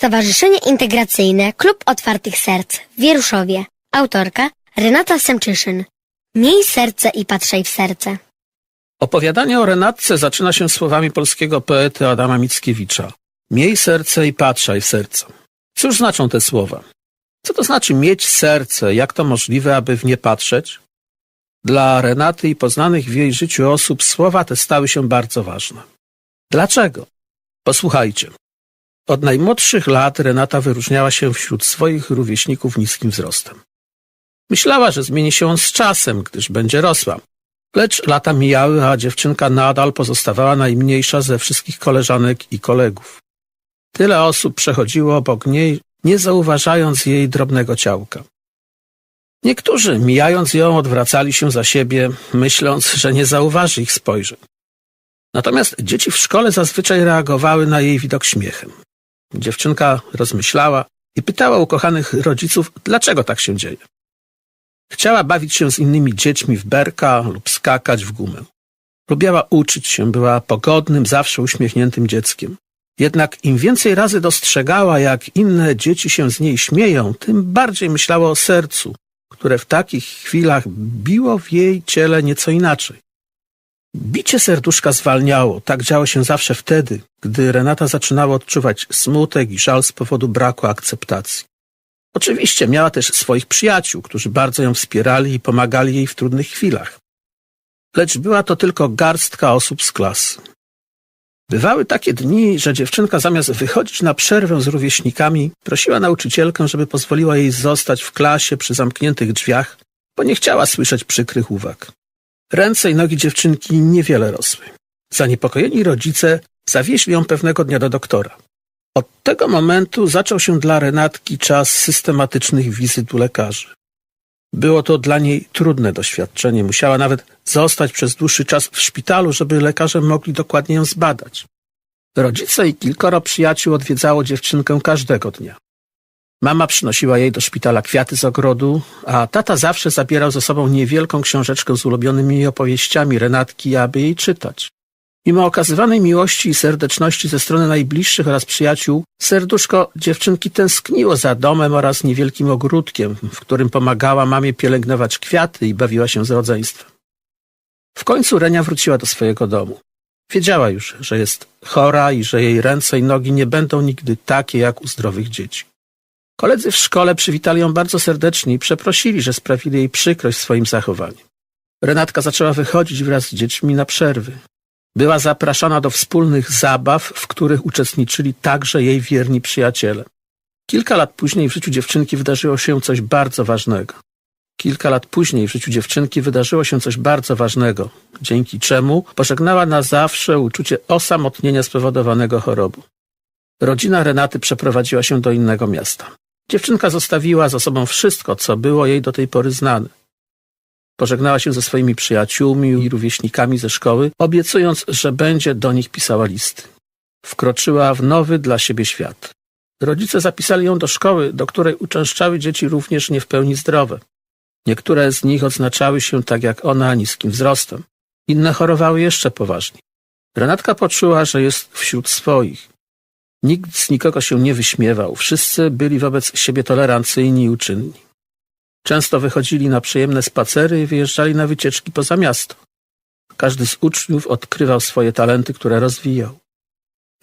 Stowarzyszenie Integracyjne Klub Otwartych Serc w Wieruszowie. Autorka Renata Semczyszyn. Miej serce i patrzaj w serce. Opowiadanie o Renatce zaczyna się słowami polskiego poety Adama Mickiewicza. Miej serce i patrzaj w serce. Cóż znaczą te słowa? Co to znaczy mieć serce? Jak to możliwe, aby w nie patrzeć? Dla Renaty i poznanych w jej życiu osób słowa te stały się bardzo ważne. Dlaczego? Posłuchajcie. Od najmłodszych lat Renata wyróżniała się wśród swoich rówieśników niskim wzrostem. Myślała, że zmieni się on z czasem, gdyż będzie rosła. Lecz lata mijały, a dziewczynka nadal pozostawała najmniejsza ze wszystkich koleżanek i kolegów. Tyle osób przechodziło obok niej, nie zauważając jej drobnego ciałka. Niektórzy, mijając ją, odwracali się za siebie, myśląc, że nie zauważy ich spojrzeń. Natomiast dzieci w szkole zazwyczaj reagowały na jej widok śmiechem. Dziewczynka rozmyślała i pytała ukochanych rodziców, dlaczego tak się dzieje. Chciała bawić się z innymi dziećmi w berka lub skakać w gumę. Lubiała uczyć się, była pogodnym, zawsze uśmiechniętym dzieckiem. Jednak im więcej razy dostrzegała, jak inne dzieci się z niej śmieją, tym bardziej myślała o sercu, które w takich chwilach biło w jej ciele nieco inaczej. Bicie serduszka zwalniało. Tak działo się zawsze wtedy, gdy Renata zaczynała odczuwać smutek i żal z powodu braku akceptacji. Oczywiście miała też swoich przyjaciół, którzy bardzo ją wspierali i pomagali jej w trudnych chwilach. Lecz była to tylko garstka osób z klasy. Bywały takie dni, że dziewczynka zamiast wychodzić na przerwę z rówieśnikami, prosiła nauczycielkę, żeby pozwoliła jej zostać w klasie przy zamkniętych drzwiach, bo nie chciała słyszeć przykrych uwag. Ręce i nogi dziewczynki niewiele rosły. Zaniepokojeni rodzice zawieźli ją pewnego dnia do doktora. Od tego momentu zaczął się dla Renatki czas systematycznych wizyt u lekarzy. Było to dla niej trudne doświadczenie. Musiała nawet zostać przez dłuższy czas w szpitalu, żeby lekarze mogli dokładnie ją zbadać. Rodzice i kilkoro przyjaciół odwiedzało dziewczynkę każdego dnia. Mama przynosiła jej do szpitala kwiaty z ogrodu, a tata zawsze zabierał ze sobą niewielką książeczkę z ulubionymi opowieściami Renatki, aby jej czytać. Mimo okazywanej miłości i serdeczności ze strony najbliższych oraz przyjaciół, serduszko dziewczynki tęskniło za domem oraz niewielkim ogródkiem, w którym pomagała mamie pielęgnować kwiaty i bawiła się z rodzeństwem. W końcu Renia wróciła do swojego domu. Wiedziała już, że jest chora i że jej ręce i nogi nie będą nigdy takie jak u zdrowych dzieci. Koledzy w szkole przywitali ją bardzo serdecznie i przeprosili, że sprawili jej przykrość swoim zachowaniem. Renatka zaczęła wychodzić wraz z dziećmi na przerwy. Była zapraszana do wspólnych zabaw, w których uczestniczyli także jej wierni przyjaciele. Kilka lat później w życiu dziewczynki wydarzyło się coś bardzo ważnego. Kilka lat później w życiu dziewczynki wydarzyło się coś bardzo ważnego, dzięki czemu pożegnała na zawsze uczucie osamotnienia spowodowanego chorobą. Rodzina Renaty przeprowadziła się do innego miasta. Dziewczynka zostawiła za sobą wszystko, co było jej do tej pory znane. Pożegnała się ze swoimi przyjaciółmi i rówieśnikami ze szkoły, obiecując, że będzie do nich pisała listy. Wkroczyła w nowy dla siebie świat. Rodzice zapisali ją do szkoły, do której uczęszczały dzieci również nie w pełni zdrowe. Niektóre z nich odznaczały się tak jak ona niskim wzrostem. Inne chorowały jeszcze poważniej. Renatka poczuła, że jest wśród swoich. Nikt z nikogo się nie wyśmiewał. Wszyscy byli wobec siebie tolerancyjni i uczynni. Często wychodzili na przyjemne spacery i wyjeżdżali na wycieczki poza miasto. Każdy z uczniów odkrywał swoje talenty, które rozwijał.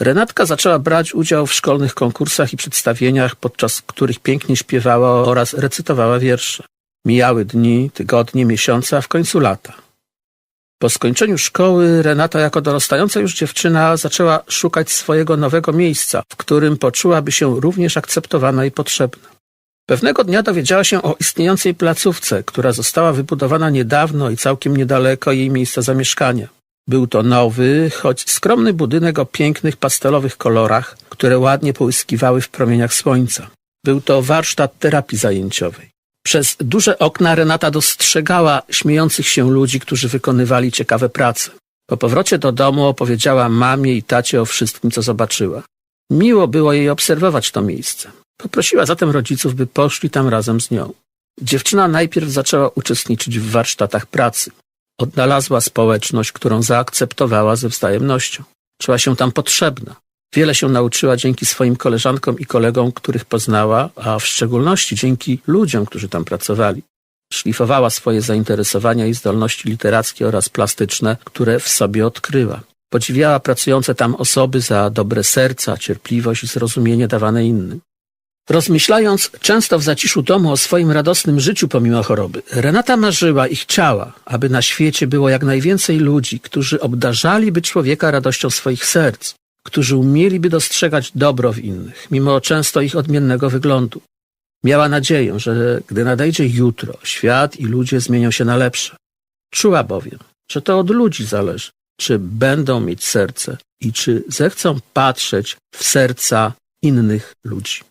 Renatka zaczęła brać udział w szkolnych konkursach i przedstawieniach, podczas których pięknie śpiewała oraz recytowała wiersze. Mijały dni, tygodnie, miesiące, a w końcu lata. Po skończeniu szkoły Renata jako dorastająca już dziewczyna zaczęła szukać swojego nowego miejsca, w którym poczułaby się również akceptowana i potrzebna. Pewnego dnia dowiedziała się o istniejącej placówce, która została wybudowana niedawno i całkiem niedaleko jej miejsca zamieszkania. Był to nowy, choć skromny budynek o pięknych pastelowych kolorach, które ładnie połyskiwały w promieniach słońca. Był to warsztat terapii zajęciowej. Przez duże okna Renata dostrzegała śmiejących się ludzi, którzy wykonywali ciekawe prace. Po powrocie do domu opowiedziała mamie i tacie o wszystkim, co zobaczyła. Miło było jej obserwować to miejsce. Poprosiła zatem rodziców, by poszli tam razem z nią. Dziewczyna najpierw zaczęła uczestniczyć w warsztatach pracy. Odnalazła społeczność, którą zaakceptowała ze wzajemnością. Czuła się tam potrzebna. Wiele się nauczyła dzięki swoim koleżankom i kolegom, których poznała, a w szczególności dzięki ludziom, którzy tam pracowali. Szlifowała swoje zainteresowania i zdolności literackie oraz plastyczne, które w sobie odkryła. Podziwiała pracujące tam osoby za dobre serca, cierpliwość i zrozumienie dawane innym. Rozmyślając często w zaciszu domu o swoim radosnym życiu pomimo choroby, Renata marzyła i chciała, aby na świecie było jak najwięcej ludzi, którzy obdarzaliby człowieka radością swoich serc, którzy umieliby dostrzegać dobro w innych, mimo często ich odmiennego wyglądu. Miała nadzieję, że gdy nadejdzie jutro, świat i ludzie zmienią się na lepsze. Czuła bowiem, że to od ludzi zależy, czy będą mieć serce i czy zechcą patrzeć w serca innych ludzi.